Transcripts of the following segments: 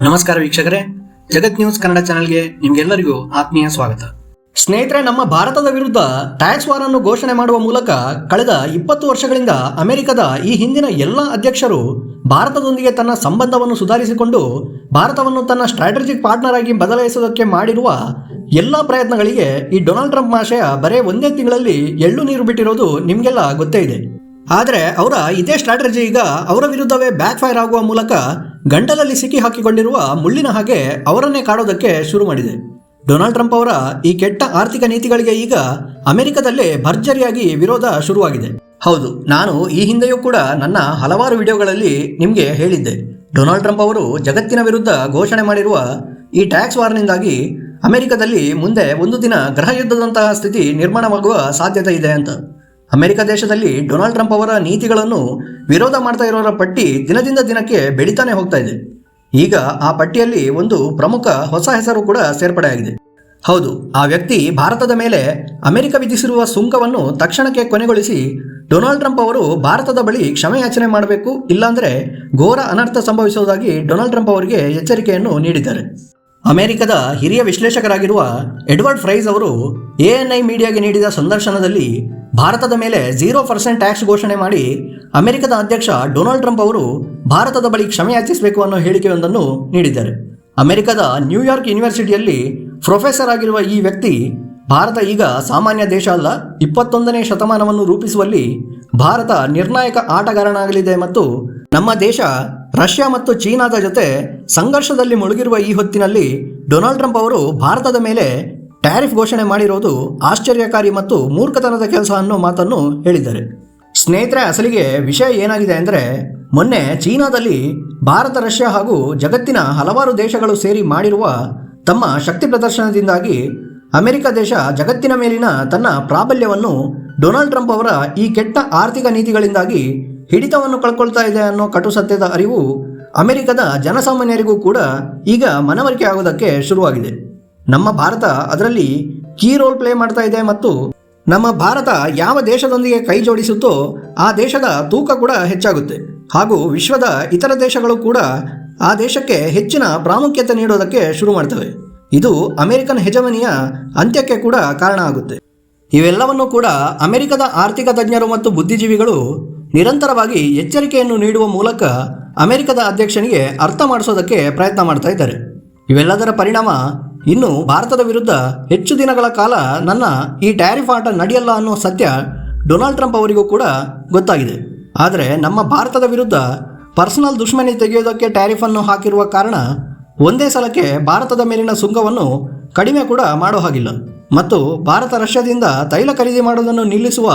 ನಮಸ್ಕಾರ ವೀಕ್ಷಕರೇ. ಜಗತ್ ನ್ಯೂಸ್ ಕನ್ನಡ ಚಾನೆಲ್ಗೆ ನಿಮ್ಗೆಲ್ಲರಿಗೂ ಆತ್ಮೀಯ ಸ್ವಾಗತ. ಸ್ನೇಹಿತರೆ, ನಮ್ಮ ಭಾರತದ ವಿರುದ್ಧ ಟ್ಯಾಕ್ಸ್ ವಾರ್ ಅನ್ನು ಘೋಷಣೆ ಮಾಡುವ ಮೂಲಕ ಕಳೆದ ಇಪ್ಪತ್ತು ವರ್ಷಗಳಿಂದ ಅಮೆರಿಕದ ಈ ಹಿಂದಿನ ಎಲ್ಲ ಅಧ್ಯಕ್ಷರು ಭಾರತದೊಂದಿಗೆ ತನ್ನ ಸಂಬಂಧವನ್ನು ಸುಧಾರಿಸಿಕೊಂಡು ಭಾರತವನ್ನು ತನ್ನ ಸ್ಟ್ರಾಟಜಿಕ್ ಪಾರ್ಟ್ನರ್ ಆಗಿ ಬದಲಾಯಿಸುವುದಕ್ಕೆ ಮಾಡಿರುವ ಎಲ್ಲ ಪ್ರಯತ್ನಗಳಿಗೆ ಈ ಡೊನಾಲ್ಡ್ ಟ್ರಂಪ್ ಮಹಾಶಯ ಬರೇ ಒಂದೇ ತಿಂಗಳಲ್ಲಿ ಎಳ್ಳು ನೀರು ಬಿಟ್ಟಿರೋದು ನಿಮಗೆಲ್ಲ ಗೊತ್ತೇ ಇದೆ. ಆದರೆ ಅವರ ಇದೇ ಸ್ಟ್ರಾಟಜಿ ಈಗ ಅವರ ವಿರುದ್ಧವೇ ಬ್ಯಾಕ್ ಫೈರ್ ಆಗುವ ಮೂಲಕ ಗಂಟಲಲ್ಲಿ ಸಿಕ್ಕಿ ಹಾಕಿಕೊಂಡಿರುವ ಮುಳ್ಳಿನ ಹಾಗೆ ಅವರನ್ನೇ ಕಾಡೋದಕ್ಕೆ ಶುರು ಮಾಡಿದೆ. ಡೊನಾಲ್ಡ್ ಟ್ರಂಪ್ ಅವರ ಈ ಕೆಟ್ಟ ಆರ್ಥಿಕ ನೀತಿಗಳಿಗೆ ಈಗ ಅಮೆರಿಕದಲ್ಲೇ ಭರ್ಜರಿಯಾಗಿ ವಿರೋಧ ಶುರುವಾಗಿದೆ. ಹೌದು, ನಾನು ಈ ಹಿಂದೆಯೂ ಕೂಡ ನನ್ನ ಹಲವಾರು ವಿಡಿಯೋಗಳಲ್ಲಿ ನಿಮಗೆ ಹೇಳಿದ್ದೆ. ಡೊನಾಲ್ಡ್ ಟ್ರಂಪ್ ಅವರು ಜಗತ್ತಿನ ವಿರುದ್ಧ ಘೋಷಣೆ ಮಾಡಿರುವ ಈ ಟ್ಯಾಕ್ಸ್ ವಾರ್ನಿಂದಾಗಿ ಅಮೆರಿಕದಲ್ಲಿ ಮುಂದೆ ಒಂದು ದಿನ ಗೃಹ ಯುದ್ಧದಂತಹ ಸ್ಥಿತಿ ನಿರ್ಮಾಣವಾಗುವ ಸಾಧ್ಯತೆ ಇದೆ ಅಂತ. ಅಮೆರಿಕ ದೇಶದಲ್ಲಿ ಡೊನಾಲ್ಡ್ ಟ್ರಂಪ್ ಅವರ ನೀತಿಗಳನ್ನು ವಿರೋಧ ಮಾಡ್ತಾ ಇರೋರ ಪಟ್ಟಿ ದಿನದಿಂದ ದಿನಕ್ಕೆ ಬೆಳೀತಾನೆ ಹೋಗ್ತಾ ಇದೆ. ಈಗ ಆ ಪಟ್ಟಿಯಲ್ಲಿ ಒಂದು ಪ್ರಮುಖ ಹೊಸ ಹೆಸರು ಕೂಡ ಸೇರ್ಪಡೆಯಾಗಿದೆ ಹೌದು, ಆ ವ್ಯಕ್ತಿ ಭಾರತದ ಮೇಲೆ ಅಮೆರಿಕ ವಿಧಿಸಿರುವ ಸುಂಕವನ್ನು ತಕ್ಷಣಕ್ಕೆ ಕೊನೆಗೊಳಿಸಿ ಡೊನಾಲ್ಡ್ ಟ್ರಂಪ್ ಅವರು ಭಾರತದ ಬಳಿ ಕ್ಷಮೆಯಾಚನೆ ಮಾಡಬೇಕು, ಇಲ್ಲಾಂದ್ರೆ ಘೋರ ಅನರ್ಥ ಸಂಭವಿಸುವುದಾಗಿ ಡೊನಾಲ್ಡ್ ಟ್ರಂಪ್ ಅವರಿಗೆ ಎಚ್ಚರಿಕೆಯನ್ನು ನೀಡಿದ್ದಾರೆ. ಅಮೆರಿಕದ ಹಿರಿಯ ವಿಶ್ಲೇಷಕರಾಗಿರುವ ಎಡ್ವರ್ಡ್ ಫ್ರೈಸ್ ಅವರು ಎಎನ್ಐ ಮೀಡಿಯಾಗೆ ನೀಡಿದ ಸಂದರ್ಶನದಲ್ಲಿ ಭಾರತದ ಮೇಲೆ ಜೀರೋ ಪರ್ಸೆಂಟ್ ಟ್ಯಾಕ್ಸ್ ಘೋಷಣೆ ಮಾಡಿ ಅಮೆರಿಕದ ಅಧ್ಯಕ್ಷ ಡೊನಾಲ್ಡ್ ಟ್ರಂಪ್ ಅವರು ಭಾರತದ ಬಳಿ ಕ್ಷಮೆಯಾಚಿಸಬೇಕು ಅನ್ನೋ ಹೇಳಿಕೆಯೊಂದನ್ನು ನೀಡಿದ್ದಾರೆ. ಅಮೆರಿಕದ ನ್ಯೂಯಾರ್ಕ್ ಯೂನಿವರ್ಸಿಟಿಯಲ್ಲಿ ಪ್ರೊಫೆಸರ್ ಆಗಿರುವ ಈ ವ್ಯಕ್ತಿ ಭಾರತ ಈಗ ಸಾಮಾನ್ಯ ದೇಶ ಅಲ್ಲ, ಇಪ್ಪತ್ತೊಂದನೇ ಶತಮಾನವನ್ನು ರೂಪಿಸುವಲ್ಲಿ ಭಾರತ ನಿರ್ಣಾಯಕ ಆಟಗಾರನಾಗಲಿದೆ ಮತ್ತು ನಮ್ಮ ದೇಶ ರಷ್ಯಾ ಮತ್ತು ಚೀನಾದ ಜೊತೆ ಸಂಘರ್ಷದಲ್ಲಿ ಮುಳುಗಿರುವ ಈ ಹೊತ್ತಿನಲ್ಲಿ ಡೊನಾಲ್ಡ್ ಟ್ರಂಪ್ ಅವರು ಭಾರತದ ಮೇಲೆ ಟ್ಯಾರಿಫ್ ಘೋಷಣೆ ಮಾಡಿರೋದು ಆಶ್ಚರ್ಯಕಾರಿ ಮತ್ತು ಮೂರ್ಖತನದ ಕೆಲಸ ಅನ್ನೋ ಮಾತನ್ನು ಹೇಳಿದ್ದಾರೆ. ಸ್ನೇಹಿತರೆ, ಅಸಲಿಗೆ ವಿಷಯ ಏನಾಗಿದೆ ಅಂದರೆ, ಮೊನ್ನೆ ಚೀನಾದಲ್ಲಿ ಭಾರತ, ರಷ್ಯಾ ಹಾಗೂ ಜಗತ್ತಿನ ಹಲವಾರು ದೇಶಗಳು ಸೇರಿ ಮಾಡಿರುವ ತಮ್ಮ ಶಕ್ತಿ ಪ್ರದರ್ಶನದಿಂದಾಗಿ ಅಮೆರಿಕ ದೇಶ ಜಗತ್ತಿನ ಮೇಲಿನ ತನ್ನ ಪ್ರಾಬಲ್ಯವನ್ನು ಡೊನಾಲ್ಡ್ ಟ್ರಂಪ್ ಅವರ ಈ ಕೆಟ್ಟ ಆರ್ಥಿಕ ನೀತಿಗಳಿಂದಾಗಿ ಹಿಡಿತವನ್ನು ಕಳ್ಕೊಳ್ತಾ ಇದೆ ಅನ್ನೋ ಕಟು ಸತ್ಯದ ಅರಿವು ಅಮೆರಿಕದ ಜನಸಾಮಾನ್ಯರಿಗೂ ಕೂಡ ಈಗ ಮನವರಿಕೆ ಆಗೋದಕ್ಕೆ ಶುರುವಾಗಿದೆ. ನಮ್ಮ ಭಾರತ ಅದರಲ್ಲಿ ಕೀ ರೋಲ್ ಪ್ಲೇ ಮಾಡ್ತಾ ಇದೆ ಮತ್ತು ನಮ್ಮ ಭಾರತ ಯಾವ ದೇಶದೊಂದಿಗೆ ಕೈ ಜೋಡಿಸುತ್ತೋ ಆ ದೇಶದ ತೂಕ ಕೂಡ ಹೆಚ್ಚಾಗುತ್ತೆ. ಹಾಗೂ ವಿಶ್ವದ ಇತರ ದೇಶಗಳು ಕೂಡ ಆ ದೇಶಕ್ಕೆ ಹೆಚ್ಚಿನ ಪ್ರಾಮುಖ್ಯತೆ ನೀಡೋದಕ್ಕೆ ಶುರು ಮಾಡ್ತವೆ. ಇದು ಅಮೆರಿಕನ್ ಹೆಜಮನಿಯ ಅಂತ್ಯಕ್ಕೆ ಕೂಡ ಕಾರಣ ಆಗುತ್ತೆ. ಇವೆಲ್ಲವನ್ನೂ ಕೂಡ ಅಮೆರಿಕದ ಆರ್ಥಿಕ ತಜ್ಞರು ಮತ್ತು ಬುದ್ಧಿಜೀವಿಗಳು ನಿರಂತರವಾಗಿ ಎಚ್ಚರಿಕೆಯನ್ನು ನೀಡುವ ಮೂಲಕ ಅಮೆರಿಕದ ಅಧ್ಯಕ್ಷನಿಗೆ ಅರ್ಥ ಮಾಡಿಸೋದಕ್ಕೆ ಪ್ರಯತ್ನ ಮಾಡ್ತಾ ಇದ್ದಾರೆ. ಇವೆಲ್ಲದರ ಪರಿಣಾಮ ಇನ್ನು ಭಾರತದ ವಿರುದ್ಧ ಹೆಚ್ಚು ದಿನಗಳ ಕಾಲ ನನ್ನ ಈ ಟ್ಯಾರಿಫ್ ಆಟ ನಡೆಯಲ್ಲ ಅನ್ನೋ ಸತ್ಯ ಡೊನಾಲ್ಡ್ ಟ್ರಂಪ್ ಅವರಿಗೂ ಕೂಡ ಗೊತ್ತಾಗಿದೆ. ಆದರೆ ನಮ್ಮ ಭಾರತದ ವಿರುದ್ಧ ಪರ್ಸನಲ್ ದುಶ್ಮನಿ ತೆಗೆಯೋದಕ್ಕೆ ಟ್ಯಾರಿಫನ್ನು ಹಾಕಿರುವ ಕಾರಣ ಒಂದೇ ಸಲಕ್ಕೆ ಭಾರತದ ಮೇಲಿನ ಸುಂಕವನ್ನು ಕಡಿಮೆ ಕೂಡ ಮಾಡೋ ಹಾಗಿಲ್ಲ. ಮತ್ತು ಭಾರತ ರಷ್ಯಾದಿಂದ ತೈಲ ಖರೀದಿ ಮಾಡೋದನ್ನು ನಿಲ್ಲಿಸುವ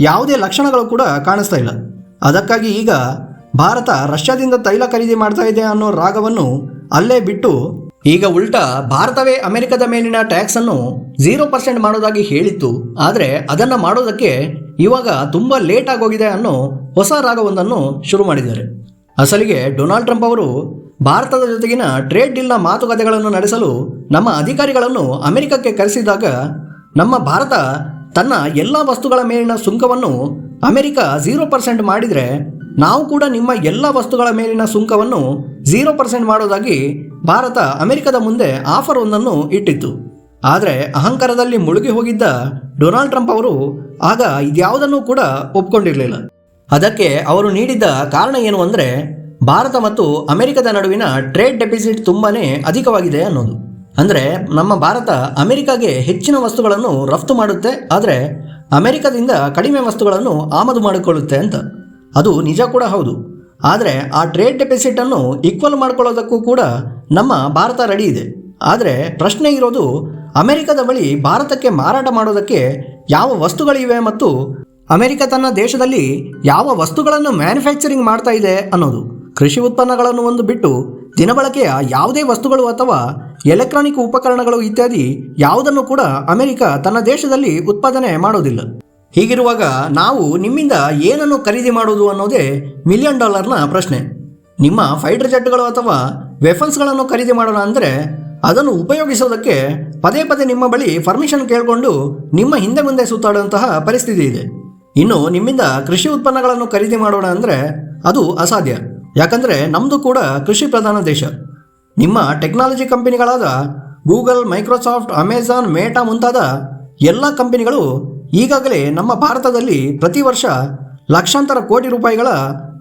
ಯಾವುದೇ ಲಕ್ಷಣಗಳು ಕೂಡ ಕಾಣಿಸ್ತಾ ಇಲ್ಲ. ಅದಕ್ಕಾಗಿ ಈಗ ಭಾರತ ರಷ್ಯಾದಿಂದ ತೈಲ ಖರೀದಿ ಮಾಡ್ತಾ ಇದೆ ಅನ್ನೋ ರಾಗವನ್ನು ಅಲ್ಲೇ ಬಿಟ್ಟು ಈಗ ಉಲ್ಟಾ ಭಾರತವೇ ಅಮೆರಿಕದ ಮೇಲಿನ ಟ್ಯಾಕ್ಸ್ ಅನ್ನು ಝೀರೋ ಪರ್ಸೆಂಟ್ ಮಾಡೋದಾಗಿ ಹೇಳಿತ್ತು. ಆದರೆ ಅದನ್ನು ಮಾಡೋದಕ್ಕೆ ಇವಾಗ ತುಂಬ ಲೇಟ್ ಆಗೋಗಿದೆ ಅನ್ನೋ ಹೊಸ ರಾಗವೊಂದನ್ನು ಶುರು ಮಾಡಿದ್ದಾರೆ. ಅಸಲಿಗೆ ಡೊನಾಲ್ಡ್ ಟ್ರಂಪ್ ಅವರು ಭಾರತದ ಜೊತೆಗಿನ ಟ್ರೇಡ್ ಡೀಲ್ನ ಮಾತುಕತೆಗಳನ್ನು ನಡೆಸಲು ನಮ್ಮ ಅಧಿಕಾರಿಗಳನ್ನು ಅಮೆರಿಕಕ್ಕೆ ಕರೆಸಿದಾಗ ನಮ್ಮ ಭಾರತ ತನ್ನ ಎಲ್ಲ ವಸ್ತುಗಳ ಮೇಲಿನ ಸುಂಕವನ್ನು ಅಮೆರಿಕ ಝೀರೋ ಪರ್ಸೆಂಟ್ ಮಾಡಿದರೆ ನಾವು ಕೂಡ ನಿಮ್ಮ ಎಲ್ಲ ವಸ್ತುಗಳ ಮೇಲಿನ ಸುಂಕವನ್ನು ಝೀರೋ ಪರ್ಸೆಂಟ್ ಮಾಡೋದಾಗಿ ಭಾರತ ಅಮೆರಿಕದ ಮುಂದೆ ಆಫರ್ ಒಂದನ್ನು ಇಟ್ಟಿತ್ತು. ಆದರೆ ಅಹಂಕಾರದಲ್ಲಿ ಮುಳುಗಿ ಹೋಗಿದ್ದ ಡೊನಾಲ್ಡ್ ಟ್ರಂಪ್ ಅವರು ಆಗ ಇದ್ಯಾವುದನ್ನು ಕೂಡ ಒಪ್ಕೊಂಡಿರಲಿಲ್ಲ. ಅದಕ್ಕೆ ಅವರು ನೀಡಿದ್ದ ಕಾರಣ ಏನು ಅಂದರೆ ಭಾರತ ಮತ್ತು ಅಮೆರಿಕದ ನಡುವಿನ ಟ್ರೇಡ್ ಡೆಪಿಸಿಟ್ ತುಂಬಾನೇ ಅಧಿಕವಾಗಿದೆ ಅನ್ನೋದು. ಅಂದರೆ ನಮ್ಮ ಭಾರತ ಅಮೆರಿಕಾಗೆ ಹೆಚ್ಚಿನ ವಸ್ತುಗಳನ್ನು ರಫ್ತು ಮಾಡುತ್ತೆ, ಆದರೆ ಅಮೆರಿಕದಿಂದ ಕಡಿಮೆ ವಸ್ತುಗಳನ್ನು ಆಮದು ಮಾಡಿಕೊಳ್ಳುತ್ತೆ ಅಂತ. ಅದು ನಿಜ ಕೂಡ ಹೌದು. ಆದರೆ ಆ ಟ್ರೇಡ್ ಡೆಪಿಸಿಟನ್ನು ಈಕ್ವಲ್ ಮಾಡ್ಕೊಳ್ಳೋದಕ್ಕೂ ಕೂಡ ನಮ್ಮ ಭಾರತ ರೆಡಿ ಇದೆ. ಆದರೆ ಪ್ರಶ್ನೆ ಇರೋದು ಅಮೆರಿಕದ ಬಳಿ ಭಾರತಕ್ಕೆ ಮಾರಾಟ ಮಾಡೋದಕ್ಕೆ ಯಾವ ವಸ್ತುಗಳಿವೆ ಮತ್ತು ಅಮೆರಿಕ ತನ್ನ ದೇಶದಲ್ಲಿ ಯಾವ ವಸ್ತುಗಳನ್ನು ಮ್ಯಾನುಫ್ಯಾಕ್ಚರಿಂಗ್ ಮಾಡ್ತಾ ಇದೆ ಅನ್ನೋದು. ಕೃಷಿ ಉತ್ಪನ್ನಗಳನ್ನು ಒಂದು ಬಿಟ್ಟು ದಿನಬಳಕೆಯ ಯಾವುದೇ ವಸ್ತುಗಳು ಅಥವಾ ಎಲೆಕ್ಟ್ರಾನಿಕ್ ಉಪಕರಣಗಳು ಇತ್ಯಾದಿ ಯಾವುದನ್ನು ಕೂಡ ಅಮೆರಿಕ ತನ್ನ ದೇಶದಲ್ಲಿ ಉತ್ಪಾದನೆ ಮಾಡೋದಿಲ್ಲ. ಹೀಗಿರುವಾಗ ನಾವು ನಿಮ್ಮಿಂದ ಏನನ್ನು ಖರೀದಿ ಮಾಡುವುದು ಅನ್ನೋದೇ ಮಿಲಿಯನ್ ಡಾಲರ್ನ ಪ್ರಶ್ನೆ. ನಿಮ್ಮ ಫೈಟರ್ ಜೆಟ್ಗಳು ಅಥವಾ ವೆಫನ್ಸ್ಗಳನ್ನು ಖರೀದಿ ಮಾಡೋಣ ಅಂದರೆ ಅದನ್ನು ಉಪಯೋಗಿಸೋದಕ್ಕೆ ಪದೇ ಪದೇ ನಿಮ್ಮ ಬಳಿ ಪರ್ಮಿಷನ್ ಕೇಳಿಕೊಂಡು ನಿಮ್ಮ ಹಿಂದೆ ಮುಂದೆ ಸುತ್ತಾಡುವಂತಹ ಪರಿಸ್ಥಿತಿ ಇದೆ. ಇನ್ನು ನಿಮ್ಮಿಂದ ಕೃಷಿ ಉತ್ಪನ್ನಗಳನ್ನು ಖರೀದಿ ಮಾಡೋಣ ಅಂದರೆ ಅದು ಅಸಾಧ್ಯ. ಯಾಕಂದರೆ ನಮ್ಮದು ಕೂಡ ಕೃಷಿ ಪ್ರಧಾನ ದೇಶ. ನಿಮ್ಮ ಟೆಕ್ನಾಲಜಿ ಕಂಪನಿಗಳಾದ ಗೂಗಲ್ ಮೈಕ್ರೋಸಾಫ್ಟ್ ಅಮೆಜಾನ್ ಮೇಟಾ ಮುಂತಾದ ಎಲ್ಲ ಕಂಪನಿಗಳು ಈಗಾಗಲೇ ನಮ್ಮ ಭಾರತದಲ್ಲಿ ಪ್ರತಿ ವರ್ಷ ಲಕ್ಷಾಂತರ ಕೋಟಿ ರೂಪಾಯಿಗಳ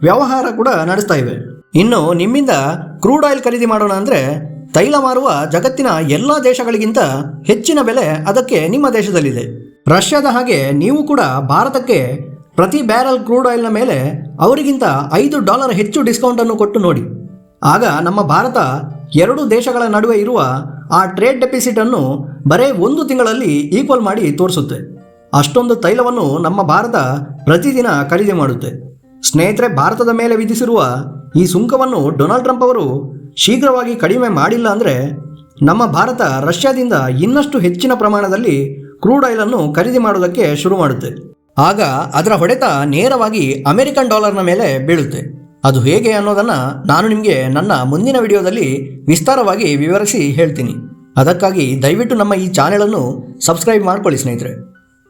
ವ್ಯವಹಾರ ಕೂಡ ನಡೆಸ್ತಾ ಇವೆ. ಇನ್ನು ನಿಮ್ಮಿಂದ ಕ್ರೂಡ್ ಆಯಿಲ್ ಖರೀದಿ ಮಾಡೋಣ ಅಂದರೆ ತೈಲ ಮಾರುವ ಜಗತ್ತಿನ ಎಲ್ಲ ದೇಶಗಳಿಗಿಂತ ಹೆಚ್ಚಿನ ಬೆಲೆ ಅದಕ್ಕೆ ನಿಮ್ಮ ದೇಶದಲ್ಲಿದೆ. ರಷ್ಯಾದ ಹಾಗೆ ನೀವು ಕೂಡ ಭಾರತಕ್ಕೆ ಪ್ರತಿ ಬ್ಯಾರಲ್ ಕ್ರೂಡ್ ಆಯಿಲ್ನ ಮೇಲೆ ಅವರಿಗಿಂತ ಐದು ಡಾಲರ್ ಹೆಚ್ಚು ಡಿಸ್ಕೌಂಟನ್ನು ಕೊಟ್ಟು ನೋಡಿ. ಆಗ ನಮ್ಮ ಭಾರತ ಎರಡು ದೇಶಗಳ ನಡುವೆ ಇರುವ ಆ ಟ್ರೇಡ್ ಡೆಪಿಸಿಟನ್ನು ಬರೇ ಒಂದು ತಿಂಗಳಲ್ಲಿ ಈಕ್ವಲ್ ಮಾಡಿ ತೋರಿಸುತ್ತೆ. ಅಷ್ಟೊಂದು ತೈಲವನ್ನು ನಮ್ಮ ಭಾರತ ಪ್ರತಿದಿನ ಖರೀದಿ ಮಾಡುತ್ತೆ. ಸ್ನೇಹಿತರೆ, ಭಾರತದ ಮೇಲೆ ವಿಧಿಸಿರುವ ಈ ಸುಂಕವನ್ನು ಡೊನಾಲ್ಡ್ ಟ್ರಂಪ್ ಅವರು ಶೀಘ್ರವಾಗಿ ಕಡಿಮೆ ಮಾಡಿಲ್ಲ ಅಂದರೆ ನಮ್ಮ ಭಾರತ ರಷ್ಯಾದಿಂದ ಇನ್ನಷ್ಟು ಹೆಚ್ಚಿನ ಪ್ರಮಾಣದಲ್ಲಿ ಕ್ರೂಡ್ ಆಯಿಲನ್ನು ಖರೀದಿ ಮಾಡೋದಕ್ಕೆ ಶುರು ಮಾಡುತ್ತೆ. ಆಗ ಅದರ ಹೊಡೆತ ನೇರವಾಗಿ ಅಮೆರಿಕನ್ ಡಾಲರ್ನ ಮೇಲೆ ಬೀಳುತ್ತೆ. ಅದು ಹೇಗೆ ಅನ್ನೋದನ್ನು ನಾನು ನಿಮಗೆ ನನ್ನ ಮುಂದಿನ ವಿಡಿಯೋದಲ್ಲಿ ವಿಸ್ತಾರವಾಗಿ ವಿವರಿಸಿ ಹೇಳ್ತೀನಿ. ಅದಕ್ಕಾಗಿ ದಯವಿಟ್ಟು ನಮ್ಮ ಈ ಚಾನೆಲನ್ನು ಸಬ್ಸ್ಕ್ರೈಬ್ ಮಾಡ್ಕೊಳ್ಳಿ ಸ್ನೇಹಿತರೆ.